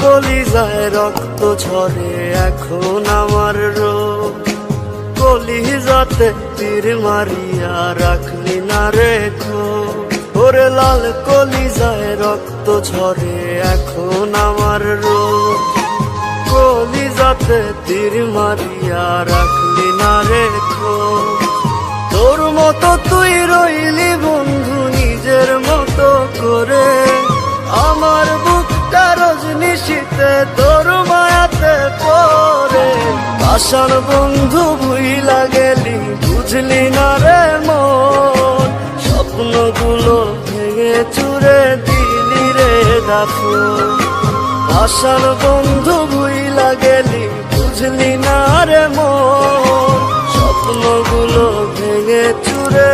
কলিজায় রক্ত ঝরে, এখন আমার রোগ। কলিজাতে তীর মারিয়া রাখলি না রেখো ওরে লাল কলিজায় রক্ত ঝরে, এখন আমার রোগ। কলিজাতে তীর মারিয়া রাখলি না রেখো তোর মতো তুই রইলি বন্ধু, নিজের মতো করে। শীতে তোর মায়াতে পরে আসার বন্ধু ভুইলা গেলি বুঝলি না রে মন। স্বপ্নগুলো ভেঙে চুরে দিলি রে দেখো আসার বন্ধু ভুইলা গেলি বুঝলি না রে মন। স্বপ্নগুলো ভেঙে চুরে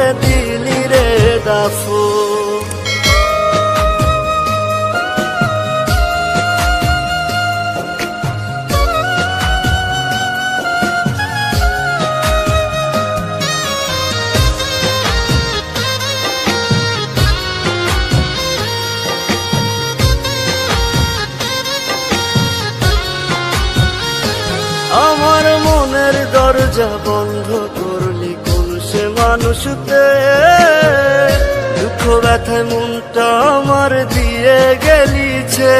দরজা বন্ধ করলি কোন সে মানুষতে? দুঃখ ব্যথায় মনটা আমার দিয়ে গেলিছে।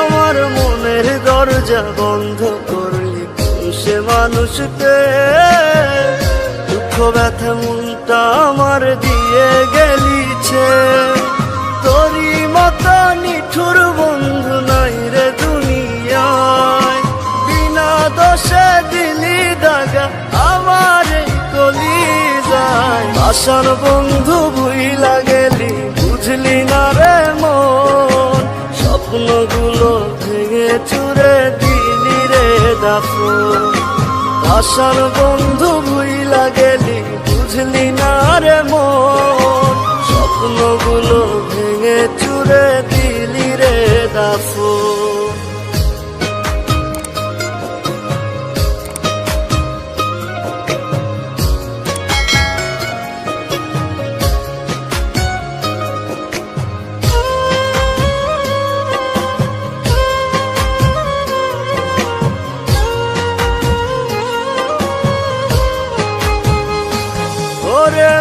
আমার মনের দরজা বন্ধ করলি কোন সে মানুষতে? দুঃখ ব্যথা মনটা আমার দিয়ে গেলিছে। তোরই মতো নিঠুর বন্ধু নাই রে দুনিয়ায়। বিনা দোষে দিলি দাগা, আমার কলি যায় আসার বন্ধু ভুইলা গেলি বুঝলি না রে মন। স্বপ্নগুলো ভেঙে চুরে দিলি রে দাফু আসার বন্ধু ভুইলা গেলি ওরে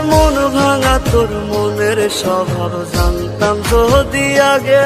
মন ভাঙা তোর মনের স্বভাব জানতাম যদি আগে।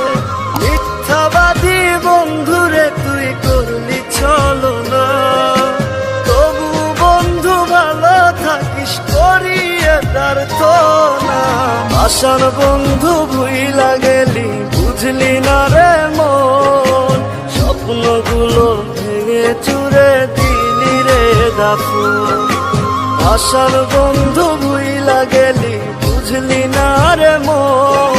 আসার বন্ধু ভুইলা গেলি বুঝলি না রে মন? স্বপ্নগুলো ভেঙে চুরে দিলি রে দাফু। আসার বন্ধু ভুইলা গেলি বুঝলি না রে মন?